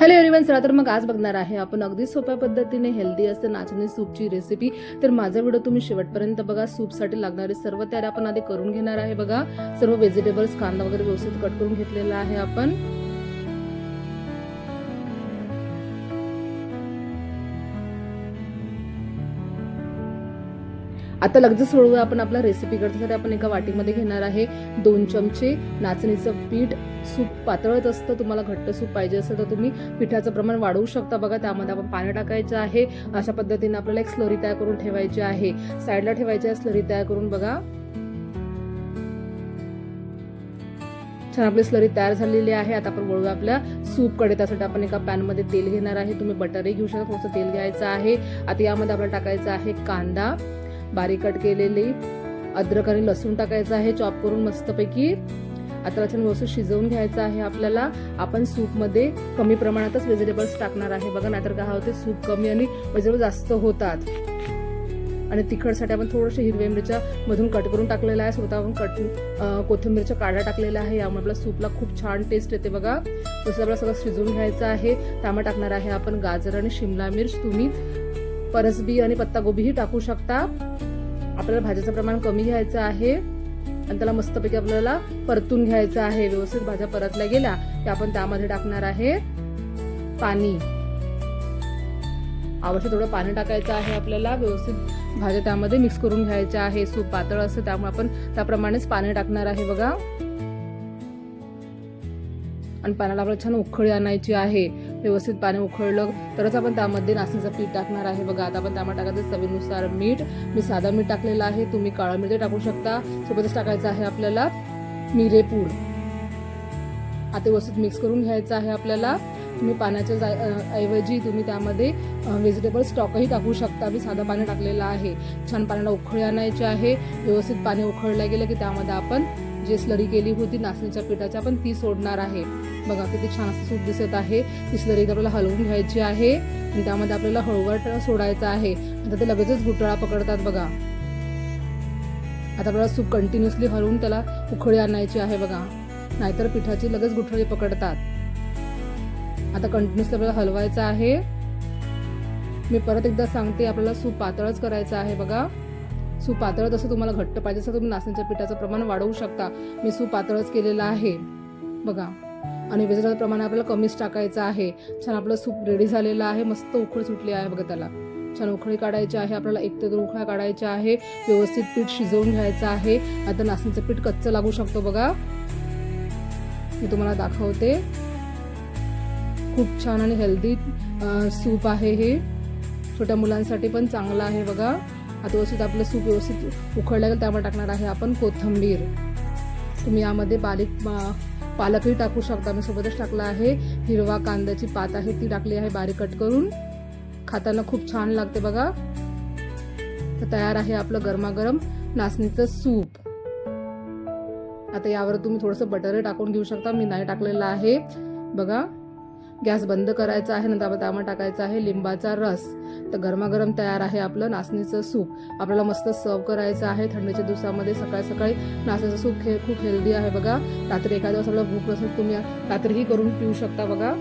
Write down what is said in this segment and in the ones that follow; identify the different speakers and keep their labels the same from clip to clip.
Speaker 1: Hello everyone चला तर मग आज बघणार आहे आपण अगदी सोप्या पद्धतीने हेल्दी असते नाचणी सूपची रेसिपी तर माझा व्हिडिओ तुम्ही शेवटपर्यंत बघा. सूपसाठी लागणारे सर्व तयारी आपण आधी करून घेणार आहे बघा. सर्व व्हेजिटेबल्स कांदा वगैरे व्यवस्थित कट करून घेतलेला आहे आपण. आता लगेच सोडूया आपण आपला रेसिपी करण्यासाठी आपण एका वाटीमध्ये घेणार आहे दोन चमचे नाचणीचं पीठ. सूप पातळच असतं तुम्हाला घट्ट सूप पाहिजे असेल तर तुम्ही पिठाचं प्रमाण वाढवू शकता. बघा त्यामध्ये आपण पाणी टाकायचं आहे. अशा पद्धतीने आपल्याला एक स्लरी तयार करून ठेवायची आहे. साईडला ठेवायची आहे स्लरी तयार करून बघा. छान आपली स्लरी तयार झालेली आहे. आता आपण वळूया आपल्या सूपकडे त्यासाठी आपण एका पॅनमध्ये तेल घेणार आहे. तुम्ही बटरही घेऊ शकता. थोडंसं तेल घ्यायचं आहे. आता यामध्ये आपल्याला टाकायचं आहे कांदा. बारीक कट केलेली अद्रक आणि लसूण टाकायचं आहे चॉप करून मस्तपैकी. आता छान व्यवस्थित शिजवून घ्यायचं आहे आपल्याला. आपण सूपमध्ये कमी प्रमाणातच व्हेजिटेबल्स टाकणार आहे. बघा नाहीतर काय होते सूप कमी आणि व्हेजिटेबल जास्त होतात. आणि तिखटसाठी आपण थोडंसं हिरव्या मिरच्या मधून कट करून टाकलेलं आहे. स्वतः आपण कट कोथिंबीरच्या काड्या टाकलेल्या आहे. यामुळे आपल्या सूपला खूप छान टेस्ट येते बघा. तसं आपल्याला सगळं शिजवून घ्यायचं आहे. त्यामुळे टाकणार आहे आपण गाजर आणि शिमला मिर्च. तुम्ही परसबी आणि पत्तागोबीही टाकू शकता. आपल्याला भाज्याचं प्रमाण कमी घ्यायचं आहे. आणि त्याला मस्तपैकी आपल्याला परतून घ्यायचं आहे. व्यवस्थित भाज्या परतल्या गेल्या की आपण त्यामध्ये टाकणार आहे पाणी. आवश्यक थोडं पाणी टाकायचं आहे आपल्याला. व्यवस्थित भाज्या त्यामध्ये मिक्स करून घ्यायच्या आहे. सूप पातळ असतं त्यामुळे आपण त्याप्रमाणेच पाणी टाकणार आहे बघा. आणि पाण्याला आपल्याला छान उखळी आणायची आहे. व्यवस्थित पाणी उखळलं तरच आपण त्यामध्ये नाचणीचं पीठ टाकणार आहे. बघा आता आपण त्यामध्ये टाकायचं चवीनुसार मीठ. मी साधा मीठ टाकलेलं आहे तुम्ही काळं मीठ टाकू शकता. सोबतच टाकायचं आहे आपल्याला मिरेपूड आता व्यवस्थित मिक्स करून घ्यायचं आहे आपल्याला. तुम्ही पाण्याच्या जा ऐवजी तुम्ही त्यामध्ये व्हेजिटेबल स्टॉकही टाकू शकता. मी साधं पाणी टाकलेलं आहे. छान पाण्याला उखळी आणायची आहे. व्यवस्थित पाणी उखळलं गेलं की त्यामध्ये आपण जे स्लरी केली होती नाचणीच्या पिठाच्या पण ती सोडणार आहे. बघा किती छान असं सूप दिसत आहे. ती स्लरी आपल्याला हलवून घ्यायची आहे. आणि त्यामध्ये आपल्याला हळवट सोडायचं आहे. आता ते लगेचच गुटळा पकडतात बघा. आता आपल्याला सूप कंटिन्युअसली हलवून त्याला उखळी आणायची आहे बघा. नाहीतर पिठाची लगेच गुठळी पकडतात. आता कंटिन्युअसली आपल्याला हलवायचं आहे. मी परत एकदा सांगते आपल्याला सूप पातळच करायचं आहे बघा. सूप पातळ तसं तुम्हाला घट्ट पाहिजे असं तुम्ही नाचण्याच्या पिठाचं प्रमाण वाढवू शकता. मी सूप पातळच केलेलं आहे. बघा. आणि वेजिटेबल प्रमाण आपल्याला कमीच टाकायचं आहे. छान आपलं सूप रेडी झालेलं आहे. मस्त उखळ सुटली आहे बघा त्याला. छान उखळी काढायची आहे. आपल्याला एक ते दोन उखळ्या काढायच्या आहे. व्यवस्थित पीठ शिजवून घ्यायचं आहे. आता नाचणीचं पीठ कच्चं लागू शकतो बघा. मी तुम्हाला दाखवते. खूप छान आणि हेल्दी सूप आहे हे. छोट्या मुलांसाठी पण चांगलं आहे बघा. आता व्यवस्थित आपलं सूप व्यवस्थित उकळलं गेलं त्यामुळे टाकणार आहे आपण कोथिंबीर. तुम्ही यामध्ये बारीक पालकही टाकू शकता. मी सोबतच टाकला आहे. हिरवा कांद्याची पात आहे ती टाकली आहे बारीक कट करून. खाताना खूप छान लागते बघा. तर तयार आहे आपलं गरमागरम नाचणीचं सूप आता यावर तुम्ही थोडंसं बटरही टाकून घेऊ शकता. मी नाही टाकलेलं आहे. बघा. गॅस बंद करायचा आहे नंतर आपण त्यामध्ये टाकायचा आहे लिंबाचा रस. तर गरमागरम तयार आहे आपलं नाचणीचं सूप. आपल्याला मस्त सर्व करायचं आहे थंडीच्या दिवसामध्ये सकाळी सकाळी नाचणीचं सूप हे खूप हेल्दी आहे बघा. रात्री एखाद्या दिवस आपल्याला भूक नसेल तुम्ही रात्रीही करून पिऊ शकता बघा.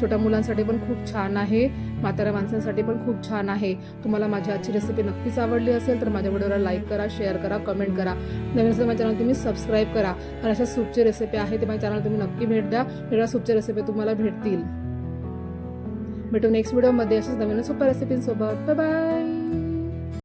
Speaker 1: छोट्या मुलांसाठी पण खूप छान आहे. म्हाताऱ्या माणसांसाठी पण खूप छान आहे. तुम्हाला माझी आजची रेसिपी नक्कीच आवडली असेल तर माझ्या व्हिडिओला लाईक करा शेअर करा कमेंट करा. नवीन असेल माझ्या चॅनल तुम्ही सबस्क्राईब करा. आणि अशा सूपची रेसिपी आहे ते माझ्या चॅनल तुम्ही नक्की भेट द्या. वेगळ्या सूपच्या रेसिपी तुम्हाला भेटतील. भेटू नेक्स्ट व्हिडिओमध्ये अशाच नवीन सोप्या रेसिपींसोबत बाय बाय